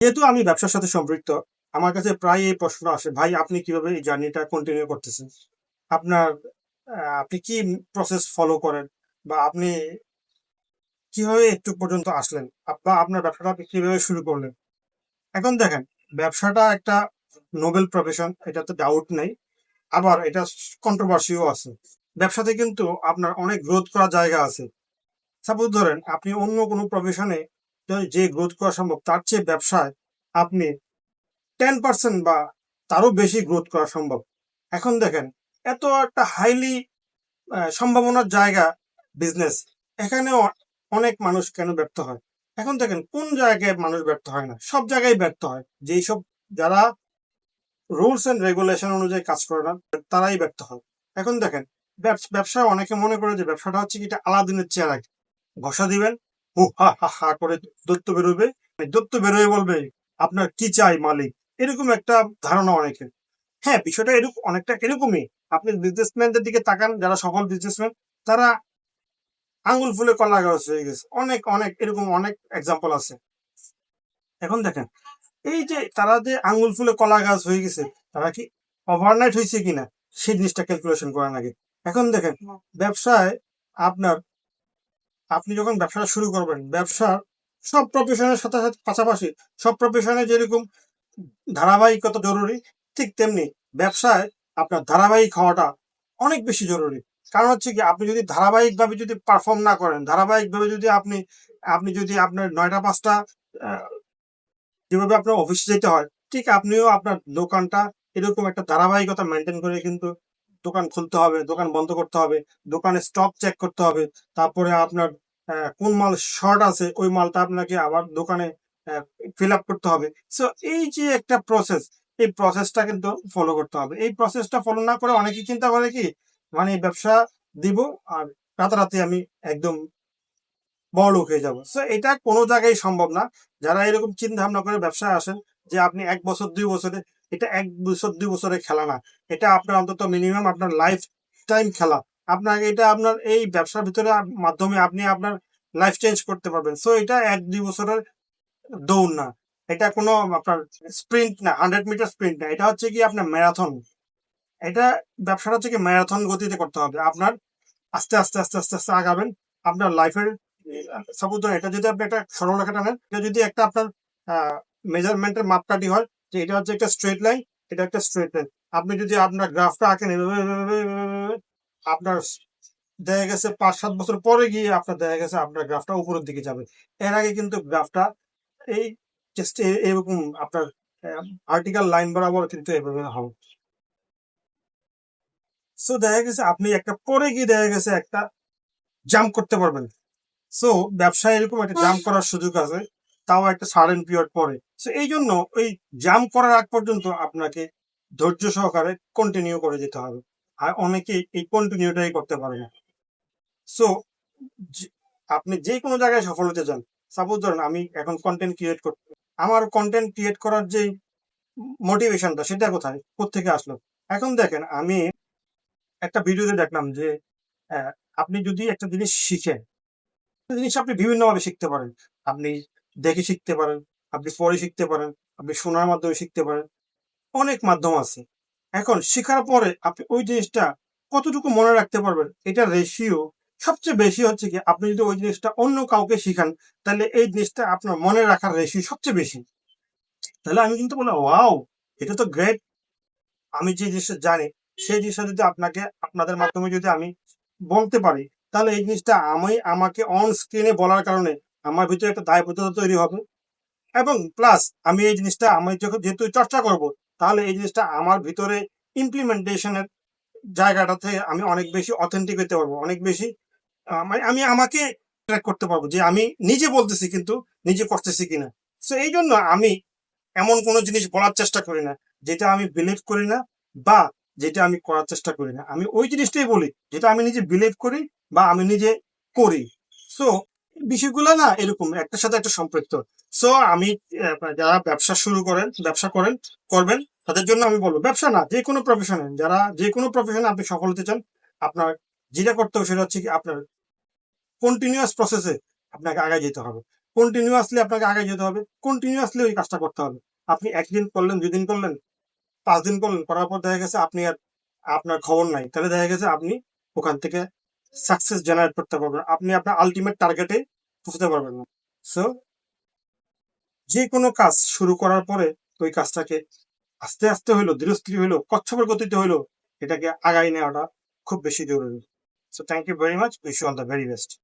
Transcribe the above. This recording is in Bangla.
যেহেতু আমি ব্যবসার সাথে সম্পৃক্ত, আমার কাছে প্রায় এই প্রশ্ন আসে, ভাই, আপনি কীভাবে এই জার্নিটা কন্টিনিউ করতেছেন? আপনার আপনি কি প্রসেস ফলো করেন? বা আপনি কীভাবে একটু পর্যন্ত আসলেন? বা আপনার ব্যবসাটা আপনি কীভাবে শুরু করলেন? এখন দেখেন, ব্যবসাটা একটা নোবেল প্রফেশন এটা তো ডাউট নেই। আবার এটা কন্ট্রোভার্সিও আছে। ব্যবসাতে কিন্তু আপনার অনেক গ্রোথ করার জায়গা আছে। সাপোজ ধরেন, আপনি অন্য কোনো প্রফেশনে যে গ্রোথ করা সম্ভব, তার চেয়ে ব্যবসায় আপনি টেন পার্সেন্ট বা তারও বেশি গ্রোথ করা সম্ভব। এখন দেখেন, এত একটা হাইলি সম্ভাবনার জায়গা বিজনেস এখানেও অনেক মানুষ কেন ব্যর্থ হয়? এখন দেখেন, কোন জায়গায় মানুষ ব্যর্থ হয় না? সব জায়গায় ব্যর্থ হয়। যেই সব যারা রুলস অ্যান্ড রেগুলেশন অনুযায়ী কাজ করে না, তারাই ব্যর্থ হয়। এখন দেখেন, ব্যবস- অনেকে মনে করে যে ব্যবসাটা হচ্ছে কি, এটা আলাদিনের চেয়ার ঘষা দিবেন হু হা হা হা করে দত্ত বেরোবে। দত্ত বেরোয় বলবে আপনার কি চাই মালিক? এরকম একটা ধারণা অনেকের। হ্যাঁ বিষয়টা এরকম অনেকটা এরকমই। আপনি বিজনেসম্যানদের দিকে তাকান যারা সফল বিজনেসম্যান তারা আঙ্গুল ফুলে কলা গাছ হয়ে গেছে। অনেক অনেক এরকম অনেক এক্সাম্পল আছে। এখন দেখেন এই যে তারা যে আঙ্গুল ফুলে কলা গাছ হয়ে গেছে তারা কি ওভারনাইট হয়েছে কিনা? সেই জিনিসটা ক্যালকুলেশন করার আগে। এখন দেখেন ব্যবসায় আপনার আপনি যখন ব্যবসাটা শুরু করবেন, ব্যবসা সব প্রফেশনের সাথে সাথে পাশাপাশি সব প্রফেশনে যেরকম ধারাবাহিকতা জরুরি, ঠিক তেমনি ব্যবসায় আপনার ধারাবাহিক হওয়াটা অনেক বেশি জরুরি। কারণ হচ্ছে কি, আপনি যদি ধারাবাহিকভাবে যদি পারফর্ম না করেন, ধারাবাহিকভাবে যদি আপনি আপনি যদি আপনার নয়টা, পাঁচটা যেভাবে আপনার অফিসে যেতে হয়, ঠিক আপনিও আপনার দোকানটা এরকম একটা ধারাবাহিকতা মেনটেন করে কিন্তু দোকান খুলতে হবে, দোকান বন্ধ করতে হবে দোকানে স্টক চেক করতে হবে, তারপরে আপনার কোন মাল শর্ট আছে, ওই মালটা আপনাকে আবার দোকানে ফিল আপ করতে হবে। সো এই যে একটা প্রসেস এই প্রসেসটা কিন্তু ফলো করতে হবে। এই প্রসেসটা ফলো না করে অনেকে চিন্তা করে কি মানে ব্যবসা দিব আর রাতারাতি আমি একদম বড় লোক হয়ে যাব। সো এটা কোনো জায়গায় সম্ভব না। যারা এরকম চিন্তা ভাবনা করে ব্যবসায় আসেন যে আপনি এক বছর, দুই বছরে এটা এক বছর, দুই বছরে খেলা না। এটা আপনার অন্তত মিনিমাম আপনার লাইফ টাইম খেলা। আপনাকে এটা আপনার এই ব্যবসার ভিতরে মাধ্যমে আপনি আপনার লাইফ চেঞ্জ করতে পারবেন। সো এটা এক, দুই বছরের দৌড় না। এটা কোনো আপনার স্প্রিন্ট না হান্ড্রেড মিটার স্প্রিন্ট না। এটা হচ্ছে কি আপনার ম্যারাথন এটা ব্যবসাটা হচ্ছে কি ম্যারাথন গতিতে করতে হবে। আপনার আস্তে আস্তে আস্তে আস্তে আস্তে আগাবেন। আপনার লাইফের সাপোজ এটা যদি আপনি একটা সরলরেখা টানেন, এটা যদি একটা আপনার মেজারমেন্টের মাপকাঠি হয় যে এটা হচ্ছে একটা স্ট্রেট লাইন এটা একটা স্ট্রেট লাইন আপনি যদি আপনার গ্রাফটা আঁকেন আপনার দেখা গেছে পাঁচ সাত বছর পরে গিয়ে আপনার দেখা গেছে আপনার গ্রাফটা উপরের দিকে যাবে। এর আগে কিন্তু গ্রাফটা এই জাস্ট এরকম আপনার আর্টিকাল লাইন বরাবর কিন্তু এভাবে হবে। সো দেখা গেছে আপনি একটা পরে গিয়ে দেখা গেছে একটা জাম্প করতে পারবেন। সো ব্যবসায় এরকম একটা জাম্প করার সুযোগ আছে। তাও একটা সাডেন পিরিয়ড পরে। সো এই জন্য ওই জাম্প করার আগ পর্যন্ত আপনাকে ধৈর্য সহকারে কন্টিনিউ করে যেতে হবে। আর অনেকে এই কন্টিনিউটাই করতে পারে না। সো আপনি যে কোনো জায়গায় সফল হতে চান সাপোজ ধরেন আমি এখন কন্টেন্ট ক্রিয়েট করতে আমার কন্টেন্ট ক্রিয়েট করার যে মোটিভেশনটা সেটা কোথায়? কোথেকে আসলো? এখন দেখেন আমি একটা ভিডিওতে দেখলাম যে আপনি যদি একটা জিনিস শিখেন, জিনিস আপনি বিভিন্নভাবে শিখতে পারেন। আপনি দেখে শিখতে পারেন, আপনি পড়ে শিখতে পারেন, আপনি শোনার মাধ্যমে শিখতে পারেন। অনেক মাধ্যম আছে। এখন শেখার পরে আপনি ওই জিনিসটা কতটুকু মনে রাখতে পারবেন, এটা রেশিও সবচেয়ে বেশি হচ্ছে কি, আপনি যদি ওই জিনিসটা অন্য কাউকে শিখান, তাহলে এই জিনিসটা আপনার মনে রাখার রেশিও সবচেয়ে বেশি। তাহলে আমি কিন্তু বললাম, ওয়াও, এটা তো গ্রেট আমি যে জিনিসটা জানি, সেই জিনিসটা যদি আপনাকে, আপনাদের মাধ্যমে যদি আমি বলতে পারি, তাহলে এই জিনিসটা আমি, আমাকে অন স্ক্রিনে বলার কারণে আমার ভিতরে একটা দায়বদ্ধতা তৈরি হবে। এবং প্লাস আমি এই জিনিসটা, আমি যখন যেহেতু চর্চা করব, তাহলে এই জিনিসটা আমার ভিতরে ইমপ্লিমেন্টেশনের জায়গাটা থেকে আমি অনেক বেশি অথেন্টিক হতে পারব। অনেক বেশি মানে আমি আমাকে ট্র্যাক করতে পারব যে আমি নিজে বলতেছি কিন্তু নিজে করতেছি কিনা। সো এই জন্য আমি এমন কোনো জিনিস বলার চেষ্টা করি না, যেটা আমি বিলিভ করি না বা যেটা আমি করার চেষ্টা করি না। আমি ওই জিনিসটাই বলি, যেটা আমি নিজে বিলিভ করি বা আমি নিজে করি। সো বিষয়গুলো না এরকম, একটার সাথে একটা সম্পৃক্ত। সো আমি যারা ব্যবসা শুরু করেন, ব্যবসা করেন, করবেন, তাদের জন্য আমি বলব, ব্যবসা না, যে কোনো প্রফেশনে যারা যে কোনো প্রফেশনে আপনি সফল হতে চান, আপনার যেটা করতে হবে সেটা হচ্ছে কি আপনার কন্টিনিউয়াস প্রসেসে আপনাকে আগে যেতে হবে। কন্টিনিউয়াসলি আপনাকে আগে যেতে হবে কন্টিনিউয়াসলি ওই কাজটা করতে হবে। আপনি একদিন করলেন দুই দিন করলেন পাঁচ দিন করলেন, করার পর দেখা গেছে আপনি আর আপনার খবর নাই। তাহলে দেখা গেছে আপনি ওখান থেকে সাকসেস জেনারেট করতে পারবেন। আপনি আপনার আলটিমেট টার্গেটে পৌঁছতে পারবেন। না সো যে কোনো কাজ শুরু করার পরে ওই কাজটাকে আস্তে আস্তে হইল, ধীরস্থির হইল, কচ্ছপের গতিতে হইল, এটাকে আগাই নেওয়াটা খুব বেশি জরুরি। So thank you very much wish all the very best